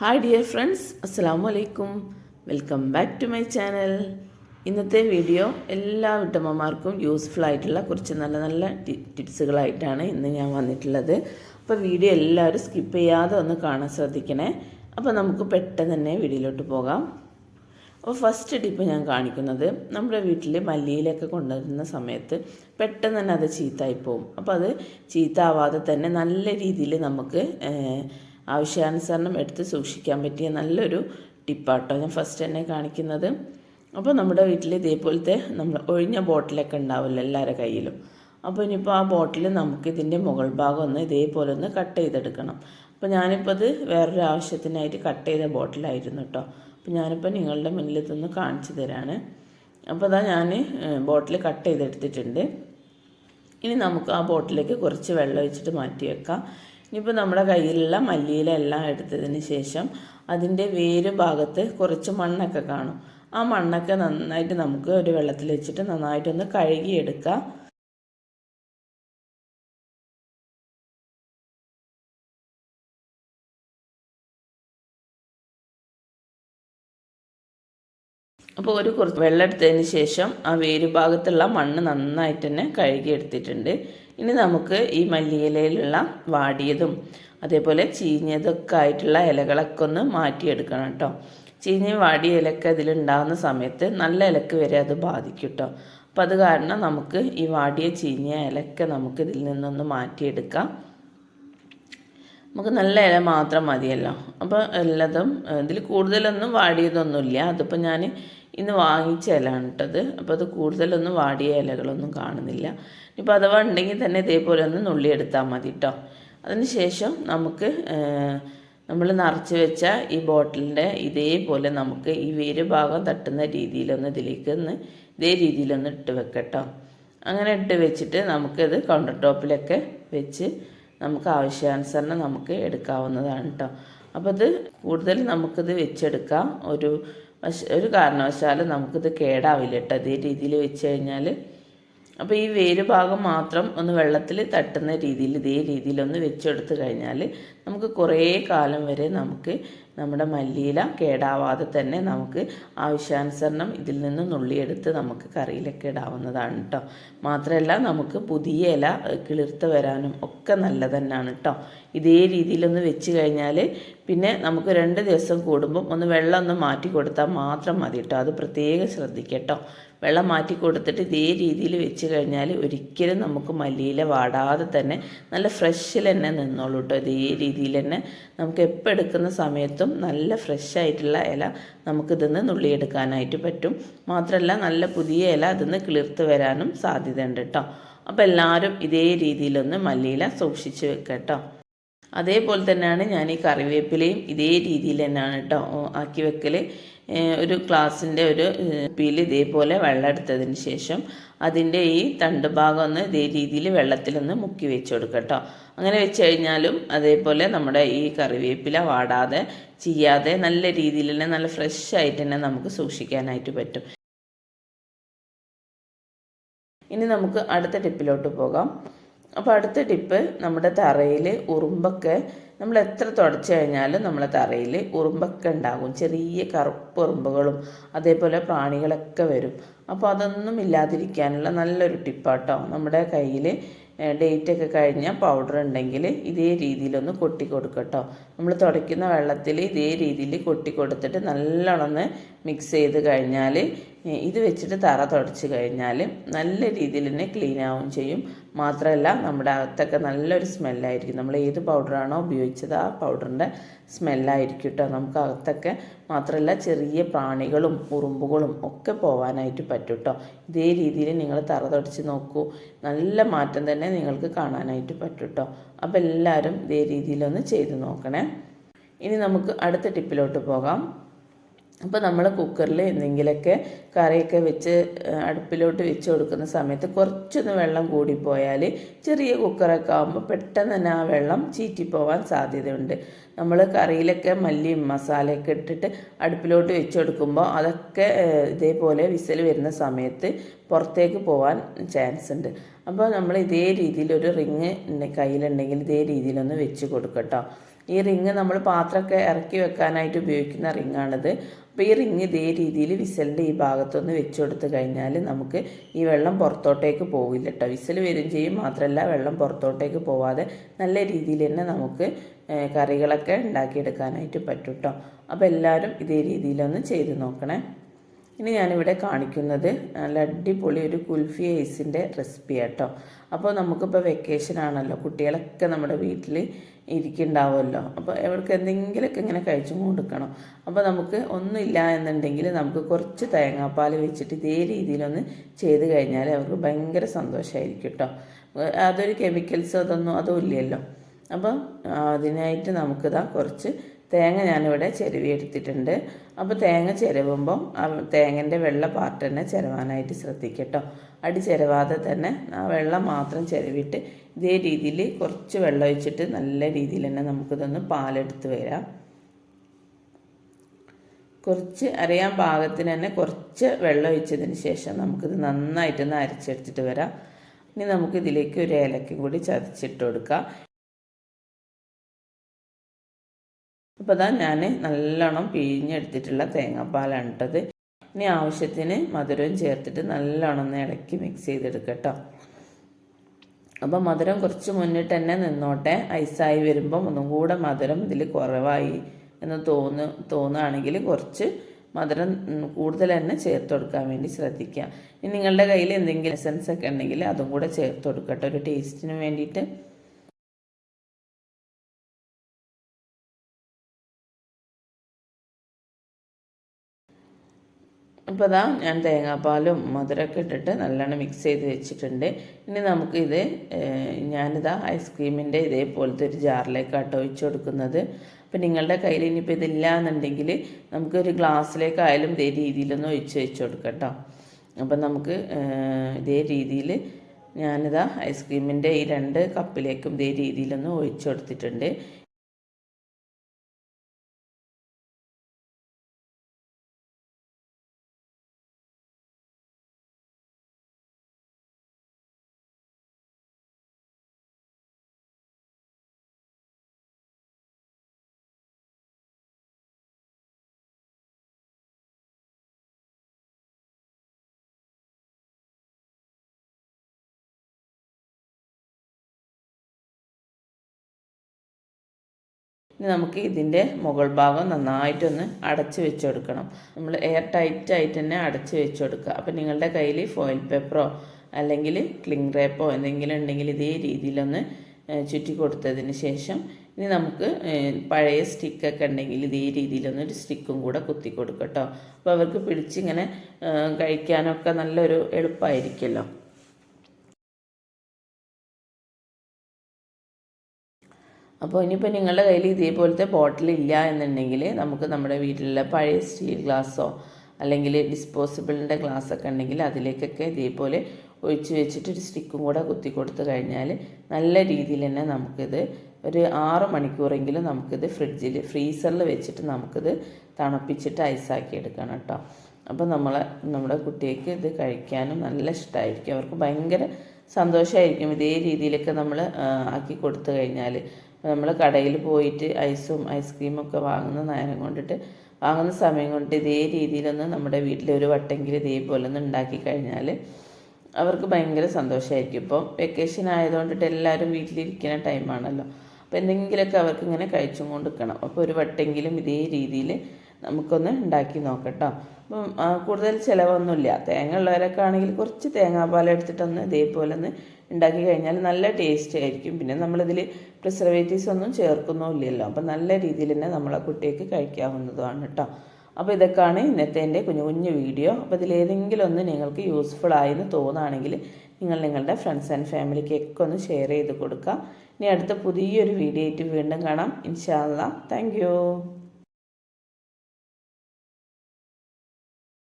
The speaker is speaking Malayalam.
ഹായ് ഡിയർ ഫ്രണ്ട്സ് അസ്സാം വലൈക്കും welcome back to my channel ഇന്നത്തെ വീഡിയോ എല്ലാ വീട്ടമ്മമാർക്കും യൂസ്ഫുൾ ആയിട്ടുള്ള കുറച്ച് നല്ല നല്ല ടിപ്സുകളായിട്ടാണ് ഇന്ന് ഞാൻ വന്നിട്ടുള്ളത്. അപ്പോൾ വീഡിയോ എല്ലാവരും സ്കിപ്പ് ചെയ്യാതെ ഒന്ന് കാണാൻ ശ്രദ്ധിക്കണേ. അപ്പോൾ നമുക്ക് പെട്ടെന്ന് തന്നെ വീഡിയോയിലോട്ട് പോകാം. അപ്പോൾ ഫസ്റ്റ് ടിപ്പ് ഞാൻ കാണിക്കുന്നത് നമ്മുടെ വീട്ടിൽ മല്ലിയിലൊക്കെ കൊണ്ടുവരുന്ന സമയത്ത് പെട്ടെന്ന് തന്നെ അത് ചീത്തായി പോകും അപ്പോൾ അത് ചീത്താവാതെ തന്നെ നല്ല രീതിയിൽ നമുക്ക് ആവശ്യാനുസരണം എടുത്ത് സൂക്ഷിക്കാൻ പറ്റിയ നല്ലൊരു ടിപ്പാട്ടോ ഞാൻ ഫസ്റ്റ് തന്നെ കാണിക്കുന്നത്. അപ്പോൾ നമ്മുടെ വീട്ടിൽ ഇതേപോലത്തെ നമ്മൾ ഒഴിഞ്ഞ ബോട്ടിലൊക്കെ ഉണ്ടാവില്ല എല്ലാവരുടെ കയ്യിലും. അപ്പോൾ ഇനിയിപ്പോൾ ആ ബോട്ടിൽ നമുക്ക് ഇതിന്റെ മുകൾ ഭാഗം ഒന്ന് ഇതേപോലെ ഒന്ന് കട്ട് ചെയ്തെടുക്കണം. അപ്പോൾ ഞാനിപ്പോൾ അത് വേറൊരു ആവശ്യത്തിനായിട്ട് കട്ട് ചെയ്ത ബോട്ടിലായിരുന്നു കേട്ടോ അപ്പോൾ ഞാനിപ്പോൾ നിങ്ങളുടെ മുന്നിൽ ഇതൊന്ന് കാണിച്ചു തരാണ്. അപ്പോൾ അതാ ഞാൻ ബോട്ടിൽ കട്ട് ചെയ്തെടുത്തിട്ടുണ്ട്. ഇനി നമുക്ക് ആ ബോട്ടിലേക്ക് കുറച്ച് വെള്ളം ഒഴിച്ചിട്ട് മാറ്റി വെക്കാം ഇനിയിപ്പോൾ നമ്മുടെ കയ്യിലുള്ള മല്ലിയില എല്ലാം എടുത്തതിന് ശേഷം അതിന്റെ വേര് ഭാഗത്ത് കുറച്ച് മണ്ണൊക്കെ കാണും. ആ മണ്ണൊക്കെ നന്നായിട്ട് നമുക്ക് ഒരു വെള്ളത്തിൽ വെച്ചിട്ട് നന്നായിട്ടൊന്ന് കഴുകിയെടുക്കാം. അപ്പോൾ ഒരു കുറച്ച് വെള്ളം എടുത്തതിന് ശേഷം ആ വേര് ഭാഗത്തുള്ള മണ്ണ് നന്നായിട്ട് തന്നെ കഴുകി എടുത്തിട്ടുണ്ട് ഇനി നമുക്ക് ഈ മല്ലിയിലയിലുള്ള വാടിയതും അതേപോലെ ചീഞ്ഞതൊക്കെ ആയിട്ടുള്ള ഇലകളൊക്കെ ഒന്ന് മാറ്റിയെടുക്കണം കേട്ടോ. ചീഞ്ഞ വാടിയ ഇലക്ക് അതിലുണ്ടാകുന്ന സമയത്ത് നല്ല ഇലക്ക് വരെ അത് ബാധിക്കും കേട്ടോ. അപ്പോൾ അത് കാരണം നമുക്ക് ഈ വാടിയ ചീഞ്ഞ ഇലക്ക് നമുക്ക് ഇതിൽ നിന്നൊന്ന് മാറ്റിയെടുക്കാം. നമുക്ക് നല്ല ഇല മാത്രം മതിയല്ലോ. അപ്പോൾ എല്ലാതും ഇതിൽ കൂടുതലൊന്നും വാടിയതൊന്നുമില്ല. അതിപ്പോൾ ഞാൻ ഇന്ന് വാങ്ങിച്ച ഇലയാണ് ഇട്ടത്. അപ്പോൾ അത് കൂടുതലൊന്നും വാടിയ ഇലകളൊന്നും കാണുന്നില്ല. ഇപ്പോൾ അഥവാ ഉണ്ടെങ്കിൽ തന്നെ ഇതേപോലെ ഒന്ന് നുള്ളി എടുത്താൽ മതി കേട്ടോ അതിനുശേഷം നമുക്ക് നമ്മൾ നിറച്ച് വെച്ച ഈ ബോട്ടിലിന്റെ ഇതേപോലെ നമുക്ക് ഈ വേര് ഭാഗം തട്ടുന്ന രീതിയിലൊന്ന് ഇതിലേക്ക് ഒന്ന് ഇതേ രീതിയിലൊന്ന് ഇട്ട് വെക്കട്ടോ. അങ്ങനെ ഇട്ട് വെച്ചിട്ട് നമുക്കത് കൗണ്ടർ ടോപ്പിലൊക്കെ വെച്ച് നമുക്ക് ആവശ്യാനുസരണം നമുക്ക് എടുക്കാവുന്നതാണ് കേട്ടോ അപ്പോൾ ഇത് കൂടുതൽ നമുക്കിത് വെച്ചെടുക്കാം. ഒരു ഒരു കാരണവശാലും നമുക്കിത് കേടാവില്ല കേട്ടോ അതേ രീതിയിൽ വെച്ച് കഴിഞ്ഞാൽ അപ്പോൾ ഈ വേര് ഭാഗം മാത്രം ഒന്ന് വെള്ളത്തിൽ തട്ടുന്ന രീതിയിൽ ഇതേ രീതിയിലൊന്ന് വെച്ചെടുത്ത് കഴിഞ്ഞാൽ നമുക്ക് കുറേ കാലം വരെ നമുക്ക് നമ്മുടെ മല്ലിയില കേടാവാതെ തന്നെ നമുക്ക് ആവശ്യാനുസരണം ഇതിൽ നിന്ന് നുള്ളിയെടുത്ത് നമുക്ക് കറിയിലൊക്കെ ഇടാവുന്നതാണ് കേട്ടോ മാത്രമല്ല നമുക്ക് പുതിയ ഇല കിളിർത്ത് വരാനും ഒക്കെ നല്ല തന്നെയാണ് കേട്ടോ ഇതേ രീതിയിലൊന്ന് വെച്ച് കഴിഞ്ഞാൽ പിന്നെ നമുക്ക് രണ്ട് ദിവസം കൂടുമ്പം ഒന്ന് വെള്ളം ഒന്ന് മാറ്റി കൊടുത്താൽ മാത്രം മതി കേട്ടോ അത് പ്രത്യേകം ശ്രദ്ധിക്കട്ടോ. വെള്ളം മാറ്റി കൊടുത്തിട്ട് ഇതേ രീതിയിൽ വെച്ച് കഴിഞ്ഞാൽ ഒരിക്കലും നമുക്ക് മല്ലിയില വാടാതെ തന്നെ നല്ല ഫ്രഷിൽ തന്നെ നിന്നോളൂ കേട്ടോ ഇതേ രീതിയിൽ തന്നെ നമുക്ക് എപ്പോൾ എടുക്കുന്ന സമയത്തും നല്ല ഫ്രഷ് ആയിട്ടുള്ള ഇല നമുക്കിതിന്ന് നുള്ളിയെടുക്കാനായിട്ട് പറ്റും. മാത്രമല്ല നല്ല പുതിയ ഇല അതിന്ന് കിളിർത്ത് വരാനും സാധ്യതയുണ്ട് കേട്ടോ അപ്പോൾ എല്ലാവരും ഇതേ രീതിയിലൊന്ന് മല്ലിയില സൂക്ഷിച്ച് വെക്കുക കേട്ടോ അതേപോലെ തന്നെയാണ് ഞാൻ ഈ കറിവേപ്പിലയും ഇതേ രീതിയിൽ തന്നെയാണ് കേട്ടോ ആക്കി വെക്കൽ ഒരു ഗ്ലാസിന്റെ ഒരു പീൽ ഇതേപോലെ വെള്ളം എടുത്തതിന് ശേഷം അതിന്റെ ഈ തണ്ട് ഭാഗം ഒന്ന് ഇതേ രീതിയിൽ വെള്ളത്തിലൊന്ന് മുക്കി വെച്ച് കൊടുക്കുക കേട്ടോ അങ്ങനെ വെച്ച് കഴിഞ്ഞാലും അതേപോലെ നമ്മുടെ ഈ കറിവേപ്പില വാടാതെ ചെയ്യാതെ നല്ല രീതിയിൽ തന്നെ നല്ല ഫ്രഷ് ആയിട്ട് തന്നെ നമുക്ക് സൂക്ഷിക്കാനായിട്ട് പറ്റും. ഇനി നമുക്ക് അടുത്ത ടിപ്പിലോട്ട് പോകാം. അപ്പോൾ അടുത്ത ടിപ്പ് നമ്മുടെ തറയിൽ ഉറുമ്പൊക്കെ നമ്മൾ എത്ര തുടച്ചു കഴിഞ്ഞാലും നമ്മളെ തറയിൽ ഉറുമ്പൊക്കെ ഉണ്ടാകും. ചെറിയ കറുപ്പ് ഉറുമ്പുകളും അതേപോലെ പ്രാണികളൊക്കെ വരും. അപ്പോൾ അതൊന്നും ഇല്ലാതിരിക്കാനുള്ള നല്ലൊരു ടിപ്പാട്ടോ. നമ്മുടെ കയ്യിൽ ഡേറ്റ് ഒക്കെ പൗഡർ ഉണ്ടെങ്കിൽ ഇതേ രീതിയിലൊന്ന് കൊട്ടി കൊടുക്കട്ടോ. നമ്മൾ തുടയ്ക്കുന്ന വെള്ളത്തിൽ ഇതേ രീതിയിൽ കൊട്ടി കൊടുത്തിട്ട് നല്ലോണം മിക്സ് ചെയ്ത് കഴിഞ്ഞാൽ ഇത് വെച്ചിട്ട് തറ തുടച്ച് കഴിഞ്ഞാൽ നല്ല രീതിയിൽ തന്നെ ക്ലീൻ ആവുകയും ചെയ്യും. മാത്രമല്ല നമ്മുടെ അകത്തൊക്കെ നല്ലൊരു സ്മെല്ലായിരിക്കും നമ്മൾ ഏത് പൗഡറാണോ ഉപയോഗിച്ചത് ആ പൗഡറിന്റെ സ്മെല്ലായിരിക്കും കേട്ടോ. നമുക്ക് അകത്തൊക്കെ മാത്രമല്ല ചെറിയ പ്രാണികളും ഉറുമ്പുകളും ഒക്കെ പോകാനായിട്ട് പറ്റും കേട്ടോ. ഇതേ രീതിയിൽ നിങ്ങൾ തറ തുടച്ച് നോക്കൂ. നല്ല മാറ്റം തന്നെ നിങ്ങൾക്ക് കാണാനായിട്ട് പറ്റും കേട്ടോ. അപ്പോൾ എല്ലാവരും ഇതേ രീതിയിലൊന്ന് ചെയ്ത് നോക്കണേ. ഇനി നമുക്ക് അടുത്ത ടിപ്പിലോട്ട് പോകാം. അപ്പോൾ നമ്മൾ കുക്കറിൽ എന്തെങ്കിലുമൊക്കെ കറിയൊക്കെ വെച്ച് അടുപ്പിലോട്ട് വെച്ച് കൊടുക്കുന്ന സമയത്ത് കുറച്ചൊന്ന് വെള്ളം കൂടിപ്പോയാൽ ചെറിയ കുക്കറൊക്കെ ആകുമ്പോൾ പെട്ടെന്ന് തന്നെ ആ വെള്ളം ചീറ്റിപ്പോവാൻ സാധ്യതയുണ്ട്. നമ്മൾ കറിയിലൊക്കെ മല്ലിയും മസാലയൊക്കെ ഇട്ടിട്ട് അടുപ്പിലോട്ട് വെച്ച് കൊടുക്കുമ്പോൾ അതൊക്കെ ഇതേപോലെ വിസിൽ വരുന്ന സമയത്ത് പുറത്തേക്ക് പോകാൻ ചാൻസ് ഉണ്ട്. അപ്പോൾ നമ്മൾ ഇതേ രീതിയിൽ ഒരു റിങ് കയ്യിലുണ്ടെങ്കിൽ ഇതേ രീതിയിലൊന്ന് വെച്ച് കൊടുക്കട്ടോ. ഈ റിങ് നമ്മൾ പാത്രമൊക്കെ ഇറക്കി വെക്കാനായിട്ട് ഉപയോഗിക്കുന്ന റിങ്ങാണിത്. അപ്പോൾ ഈ ഇതേ രീതിയിൽ വിസലിന്റെ ഈ ഭാഗത്തൊന്ന് വെച്ച് കൊടുത്ത് കഴിഞ്ഞാൽ നമുക്ക് ഈ വെള്ളം പുറത്തോട്ടേക്ക് പോവില്ല കേട്ടോ. വിസൽ വരും ചെയ്യും മാത്രമല്ല വെള്ളം പുറത്തോട്ടേക്ക് പോവാതെ നല്ല രീതിയിൽ തന്നെ നമുക്ക് കറികളൊക്കെ ഉണ്ടാക്കിയെടുക്കാനായിട്ട് പറ്റും കേട്ടോ. അപ്പോൾ എല്ലാവരും ഇതേ രീതിയിലൊന്ന് ചെയ്ത് നോക്കണേ. ഇനി ഞാനിവിടെ കാണിക്കുന്നത് നല്ല അടിപൊളി ഒരു കുൽഫി ഐസിന്റെ റെസിപ്പി കേട്ടോ അപ്പോൾ നമുക്കിപ്പോൾ വെക്കേഷൻ ആണല്ലോ കുട്ടികളൊക്കെ നമ്മുടെ വീട്ടിൽ ഇരിക്കുന്നുണ്ടാവുമല്ലോ. അപ്പോൾ അവർക്ക് എന്തെങ്കിലുമൊക്കെ ഇങ്ങനെ കഴിച്ചു കൊടുക്കണം അപ്പോൾ നമുക്ക് ഒന്നുമില്ല എന്നുണ്ടെങ്കിൽ നമുക്ക് കുറച്ച് തേങ്ങാപ്പാൽ വെച്ചിട്ട് ഇതേ രീതിയിലൊന്ന് ചെയ്ത് കഴിഞ്ഞാൽ അവർക്ക് ഭയങ്കര സന്തോഷമായിരിക്കും കേട്ടോ. അതൊരു കെമിക്കൽസ് അതൊന്നും അതും ഇല്ലല്ലോ അപ്പോൾ അതിനായിട്ട് നമുക്കിതാ കുറച്ച് തേങ്ങ ഞാനിവിടെ ചിരവി എടുത്തിട്ടുണ്ട് അപ്പോൾ തേങ്ങ ചിരവുമ്പം തേങ്ങന്റെ വെള്ള പാർട്ട് തന്നെ ചിരവാനായിട്ട് ശ്രദ്ധിക്കട്ടോ. അടി ചിരവാതെ തന്നെ ആ വെള്ളം മാത്രം ചിരവിട്ട് ഇതേ രീതിയിൽ കുറച്ച് വെള്ളം ഒഴിച്ചിട്ട് നല്ല രീതിയിൽ തന്നെ നമുക്കിതൊന്ന് പാലെടുത്ത് വരാം. കുറച്ച് അറിയാൻ പാകത്തിന് തന്നെ കുറച്ച് വെള്ളം ഒഴിച്ചതിന് ശേഷം നമുക്കിത് നന്നായിട്ടൊന്ന് അരച്ചെടുത്തിട്ട് വരാം. ഇനി നമുക്കിതിലേക്ക് ഒരു ഏലക്കും കൂടി ചതച്ചിട്ട് കൊടുക്കാം. അപ്പോൾ അതാ ഞാൻ നല്ലോണം പിഴിഞ്ഞെടുത്തിട്ടുള്ള തേങ്ങാപ്പാലാണ് ഇട്ടത് ഇനി ആവശ്യത്തിന് മധുരം ചേർത്തിട്ട് നല്ലോണം ഇളക്കി മിക്സ് ചെയ്തെടുക്കട്ടോ. അപ്പോൾ മധുരം കുറച്ച് മുന്നിട്ട് തന്നെ നിന്നോട്ടെ. ഐസായി വരുമ്പം ഒന്നും കൂടെ മധുരം ഇതിൽ കുറവായി എന്ന് തോന്നു തോന്നുകയാണെങ്കിൽ കുറച്ച് മധുരം കൂടുതൽ തന്നെ ചേർത്ത് കൊടുക്കാൻ വേണ്ടി ശ്രദ്ധിക്കുക ഇനി നിങ്ങളുടെ കയ്യിൽ എന്തെങ്കിലും എസൻസ് ഒക്കെ ഉണ്ടെങ്കിൽ അതും കൂടെ ചേർത്ത് കൊടുക്കട്ടെ. ഒരു ടേസ്റ്റിന് വേണ്ടിയിട്ട്. അപ്പോൾ ഇതാ ഞാൻ തേങ്ങാപ്പാലും മധുരമൊക്കെ ഇട്ടിട്ട് നല്ലോണം മിക്സ് ചെയ്ത് വെച്ചിട്ടുണ്ട്. ഇനി നമുക്കിത് ഞാനിതാ ഐസ്ക്രീമിന്റെ ഇതേപോലത്തെ ഒരു ജാറിലേക്കാട്ടോ ഒഴിച്ചു കൊടുക്കുന്നത്. അപ്പോൾ നിങ്ങളുടെ കയ്യിൽ ഇനിയിപ്പോൾ ഇതില്ല എന്നുണ്ടെങ്കിൽ നമുക്കൊരു ഗ്ലാസ്സിലേക്കായാലും ഇതേ രീതിയിലൊന്ന് ഒഴിച്ച് വെച്ച് കൊടുക്കാം കേട്ടോ അപ്പം നമുക്ക് ഇതേ രീതിയിൽ ഞാനിതാ ഐസ്ക്രീമിന്റെ ഈ രണ്ട് കപ്പിലേക്കും ഇതേ രീതിയിലൊന്ന് ഒഴിച്ചു കൊടുത്തിട്ടുണ്ട്. ഇനി നമുക്ക് ഇതിന്റെ മുകൾ ഭാഗം നന്നായിട്ടൊന്ന് അടച്ച് വെച്ച് കൊടുക്കണം നമ്മൾ എയർ ടൈറ്റ് ആയിട്ട് തന്നെ അടച്ച് വെച്ച് കൊടുക്കുക അപ്പോൾ നിങ്ങളുടെ കയ്യിൽ ഫോയിൽ പേപ്പറോ അല്ലെങ്കിൽ ക്ലിങ് റേപ്പോ എന്തെങ്കിലും ഉണ്ടെങ്കിൽ ഇതേ രീതിയിലൊന്ന് ചുറ്റി കൊടുത്തതിന് ശേഷം ഇനി നമുക്ക് പഴയ സ്റ്റിക്കൊക്കെ ഉണ്ടെങ്കിൽ ഇതേ രീതിയിലൊന്ന് ഒരു സ്റ്റിക്കും കൂടെ കുത്തി കൊടുക്കട്ടോ അപ്പോൾ അവർക്ക് പിടിച്ചിങ്ങനെ കഴിക്കാനൊക്കെ നല്ലൊരു എളുപ്പമായിരിക്കുമല്ലോ അപ്പോൾ ഇനിയിപ്പോൾ നിങ്ങളുടെ കയ്യിൽ ഇതേപോലത്തെ ബോട്ടിൽ ഇല്ല എന്നുണ്ടെങ്കിൽ നമുക്ക് നമ്മുടെ വീട്ടിലുള്ള പഴയ സ്റ്റീൽ ഗ്ലാസ്സോ അല്ലെങ്കിൽ ഡിസ്പോസിബിളിന്റെ ഗ്ലാസ്സൊക്കെ ഉണ്ടെങ്കിൽ അതിലേക്കൊക്കെ ഇതേപോലെ ഒഴിച്ച് വെച്ചിട്ട് ഒരു സ്റ്റിക്കും കൂടെ കുത്തി കൊടുത്തു കഴിഞ്ഞാൽ നല്ല രീതിയിൽ തന്നെ നമുക്കിത് ഒരു ആറ് മണിക്കൂറെങ്കിലും നമുക്കിത് ഫ്രിഡ്ജിൽ ഫ്രീസറിൽ വെച്ചിട്ട് നമുക്കിത് തണുപ്പിച്ചിട്ട് ഐസാക്കി എടുക്കണം കേട്ടോ. അപ്പോൾ നമ്മളെ നമ്മുടെ കുട്ടിക്ക് ഇത് കഴിക്കാനും നല്ല ഇഷ്ടമായിരിക്കും അവർക്ക് ഭയങ്കര സന്തോഷമായിരിക്കും ഇതേ രീതിയിലൊക്കെ നമ്മൾ ആക്കി കൊടുത്തു കഴിഞ്ഞാൽ നമ്മൾ കടയിൽ പോയിട്ട് ഐസും ഐസ്ക്രീമും ഒക്കെ വാങ്ങുന്ന നേരം കൊണ്ടിട്ട് വാങ്ങുന്ന സമയം കൊണ്ട് ഇതേ രീതിയിലൊന്ന് നമ്മുടെ വീട്ടിലൊരു വട്ടെങ്കിൽ ഇതേപോലെ ഒന്ന് ഉണ്ടാക്കി കഴിഞ്ഞാൽ അവർക്ക് ഭയങ്കര സന്തോഷമായിരിക്കും ഇപ്പം വെക്കേഷൻ ആയതുകൊണ്ടിട്ട് എല്ലാവരും വീട്ടിലിരിക്കുന്ന ടൈമാണല്ലോ അപ്പോൾ എന്തെങ്കിലുമൊക്കെ അവർക്ക് ഇങ്ങനെ കഴിച്ചും കൊണ്ടിരിക്കണം അപ്പോൾ ഒരു വട്ടെങ്കിലും ഇതേ രീതിയിൽ നമുക്കൊന്ന് ഉണ്ടാക്കി നോക്കട്ടോ. അപ്പം കൂടുതൽ ചിലവൊന്നുമില്ല. തേങ്ങ ഉള്ളവരൊക്കെ ആണെങ്കിൽ കുറച്ച് തേങ്ങാപ്പാൽ എടുത്തിട്ടൊന്ന് ഇതേപോലെ ഒന്ന് ഉണ്ടാക്കി കഴിഞ്ഞാൽ നല്ല ടേസ്റ്റ് ആയിരിക്കും. പിന്നെ നമ്മളിതിൽ പ്രിസർവേറ്റീവ്സ് ഒന്നും ചേർക്കുന്നുമില്ലല്ലോ അപ്പം നല്ല രീതിയിൽ തന്നെ നമ്മളെ കുട്ടിക്ക് കഴിക്കാവുന്നതുമാണ് കേട്ടോ. അപ്പോൾ ഇതൊക്കെയാണ് ഇന്നത്തെ എന്റെ കുഞ്ഞു കുഞ്ഞു വീഡിയോ. അപ്പോൾ ഇതിലേതെങ്കിലും ഒന്ന് നിങ്ങൾക്ക് യൂസ്ഫുൾ ആയെന്ന് തോന്നുകയാണെങ്കിൽ നിങ്ങൾ നിങ്ങളുടെ ഫ്രണ്ട്സ് ആൻഡ് ഫാമിലിക്കൊക്കെ ഒന്ന് ഷെയർ ചെയ്ത് കൊടുക്കുക. ഇനി അടുത്ത പുതിയൊരു വീഡിയോ ആയിട്ട് വീണ്ടും കാണാം. ഇൻഷാല്ല താങ്ക്